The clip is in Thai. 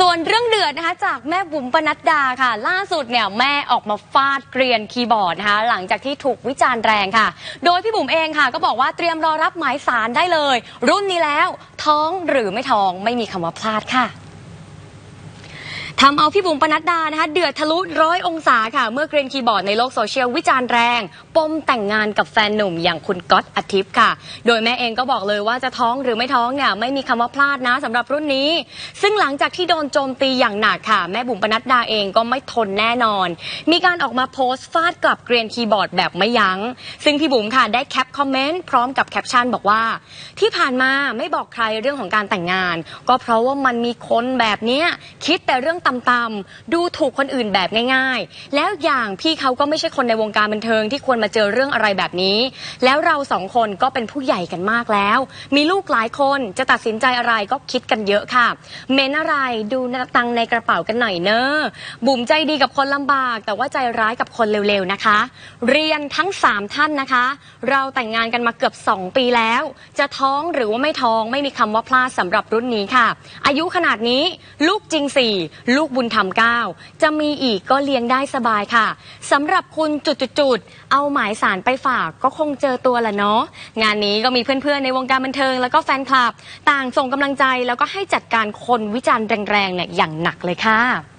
ส่วนเรื่องเดือดนะคะจากแม่บุ๋มปนัดดาค่ะ ล่าสุดเนี่ยแม่ออกมาฟาดเกรียนคีย์บอร์ดนะคะหลังจากที่ถูกวิจารณ์แรงค่ะ โดยพี่บุ๋มเองค่ะ ก็บอกว่าเตรียมรอรับหมายสารได้เลย รุ่นนี้แล้วท้องหรือไม่ท้องไม่มีคำว่าพลาดค่ะ ทำเอาพี่บุ๋มปนัดดานะคะเดือดทะลุร้อยองศาค่ะ เมื่อเกรนคีย์บอร์ดในโลกโซเชียลวิจารณ์แรง ปมแต่งงานกับแฟนหนุ่มอย่างคุณก๊อตอาทิตย์ค่ะ โดยแม่เองก็บอกเลยว่าจะท้องหรือไม่ท้องเนี่ยไม่มีคำว่าพลาดนะสำหรับรุ่นนี้ ซึ่งหลังจากที่โดนโจมตีอย่างหนักค่ะ แม่บุ๋มปนัดดาเองก็ไม่ทนแน่นอน มีการออกมาโพสต์ฟาดกลับเกรนคีย์บอร์ดแบบไม่ยัง้ง ซึ่งพี่บุ๋มค่ะได้แคปคอมเมนต์พร้อมกับแคปชั่นบอกว่า ที่ผ่านมาไม่บอกใครเรื่องของการแต่งงาน ก็เพราะว่ามันมีคนแบบนี้คิดแต่เรื่องต่ำๆดูถูกคนอื่นแบบง่าย ๆ แล้วอย่างพี่เขาก็ไม่ใช่คนในวงการบันเทิงที่ควรมาเจอเรื่องอะไรแบบนี้ แล้วเราสองคนก็เป็นผู้ใหญ่กันมากแล้ว มีลูกหลายคนจะตัดสินใจอะไรก็คิดกันเยอะค่ะ เมนอะไรดูตังในกระเป๋ากันหน่อยเนอะบุ๋มใจดีกับคนลำบาก แต่ว่าใจร้ายกับคนเร็วๆนะคะ เรียนทั้ง 3 ท่านนะคะ เราแต่งงานกันมาเกือบ 2 ปีแล้ว จะท้องหรือว่าไม่ท้องไม่มีคำว่าพลาดสำหรับรุ่นนี้ค่ะ อายุขนาดนี้ลูกจริง4ลูกบุญธรรม9จะมีอีกก็เลี้ยงได้สบายค่ะสำหรับคุณจุดๆๆเอาหมายสารไปฝากก็คงเจอตัวละเนาะงานนี้ก็มีเพื่อนๆในวงการบันเทิง แล้วก็แฟนคลับ ต่างส่งกำลังใจแล้วก็ให้จัดการคนวิจารณ์แรงๆเนี่ยอย่างหนักเลยค่ะ